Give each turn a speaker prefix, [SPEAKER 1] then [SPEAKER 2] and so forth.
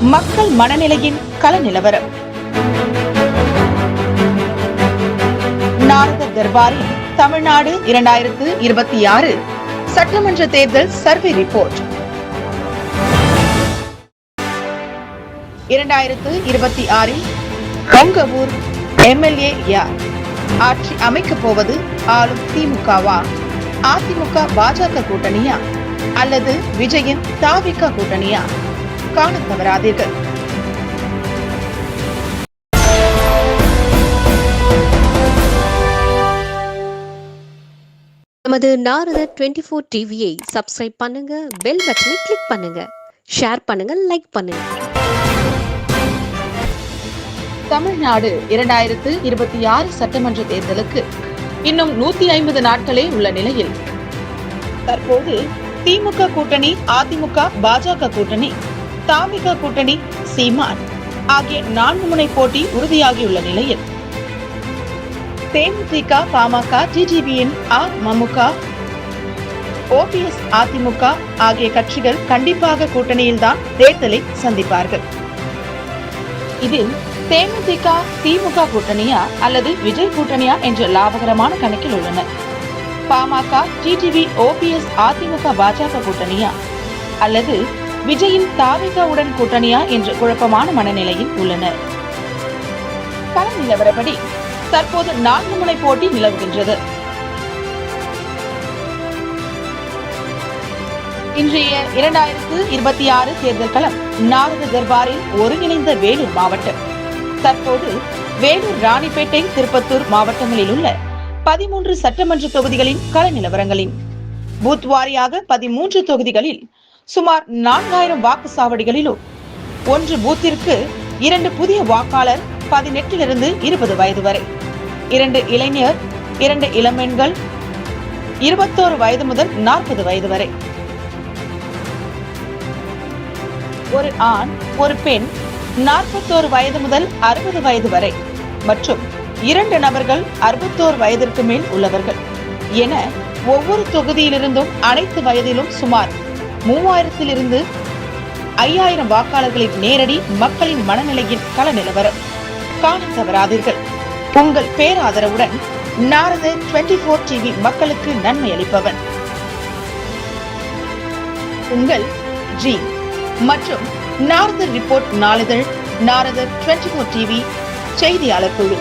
[SPEAKER 1] மக்கள் மனநிலையின் கல நிலவரம். நாரத தர்பாரில் தமிழ்நாடு இரண்டாயிரத்து இருபத்தி ஆறு. சட்டமன்ற தேர்தல் சர்வே ரிப்போர்ட். இரண்டாயிரத்து இருபத்தி ஆறில் உங்க ஊர் எம்எல்ஏ யார்? ஆட்சி அமைக்கப் போவது ஆளும் திமுகவா? அதிமுக பாஜக கூட்டணியா? அல்லது விஜயின் தாவிக கூட்டணியா? காணத் தவறாதீர்கள்
[SPEAKER 2] நமது நாரத டுவெண்ட்டி ஃபோர் டிவியை சப்ஸ்கிரைப் பண்ணுங்க பெல் பட்டனை கிளிக் பண்ணுங்க ஷேர் பண்ணுங்க லைக் பண்ணுங்க.
[SPEAKER 1] தமிழ்நாடு இரண்டாயிரத்து இருபத்தி ஆறு சட்டமன்ற தேர்தலுக்கு இன்னும் நூத்தி ஐம்பது நாட்களே உள்ள நிலையில். தற்போது திமுக கூட்டணி அதிமுக பாஜக கூட்டணி தாமிக கூட்டணி சீமான். ஆகிய நான்கு முனை போட்டி உறுதியாகியுள்ள நிலையில். தேமுதிக பாமக டிடிவியின் அமமுக ஓபிஎஸ் அதிமுக ஆகிய கட்சிகள் கண்டிப்பாக கூட்டணியில்தான் தேர்தலை சந்திப்பார்கள். இதில் தேமுதிக திமுக கூட்டணியா அல்லது விஜய் கூட்டணியா என்ற லாபகரமான கணக்கில் உள்ளன. பாமக டிடிவி ஓபிஎஸ் அதிமுக பாஜக கூட்டணியா அல்லது விஜயின் தாவிகாவுடன் கூட்டணியா என்ற குழப்பமான மனநிலையில் உள்ளனர். கள நிலவரப்படி தற்போது நான்கு முனை போட்டி நிலவுகின்றது. இன்றைய இரண்டாயிரத்து இருபத்தி ஆறு தேர்தல் களம் நாரத தர்பாரில் ஒருங்கிணைந்த வேலூர் மாவட்டம். தற்போது வேலூர் ராணிப்பேட்டை திருப்பத்தூர் மாவட்டங்களில் உள்ள பதிமூன்று சட்டமன்ற தொகுதிகளின் கள நிலவரங்களின் பூத் வாரியாக பதிமூன்று தொகுதிகளில் சுமார் நான்காயிரம் வாக்கு சாவடிகளிலும் ஒன்று பூத்திற்கு இரண்டு புதிய வாக்காளர் பதினெட்டிலிருந்து இருபது வயது வரை. இரண்டு இளைஞர் இரண்டு இளம்பெண்கள் இருபத்தோரு வயது முதல் நாற்பது வயது வரை. ஒரு ஆண் ஒரு பெண் நாற்பத்தோரு வயது முதல் அறுபது வயது வரை மற்றும் இரண்டு நபர்கள் அறுபத்தோரு வயதிற்கு மேல் உள்ளவர்கள். என ஒவ்வொரு தொகுதியிலிருந்தும் அனைத்து வயதிலும் சுமார் மூவாயிரத்திலிருந்து ஐயாயிரம் வாக்காளர்களின் நேரடி மக்களின் மனநிலையின் கள நிலவரம் காண தவறாதீர்கள். உங்கள் பேராதரவுடன் நாரத டுவெண்டி போர் டிவி மக்களுக்கு நன்மை அளிப்பவன். உங்கள் ஜி மற்றும் நாரதர் ரிப்போர்ட் நாளிதழ் நாரதர் டுவெண்டி போர் டிவி செய்தியாளர் குழு.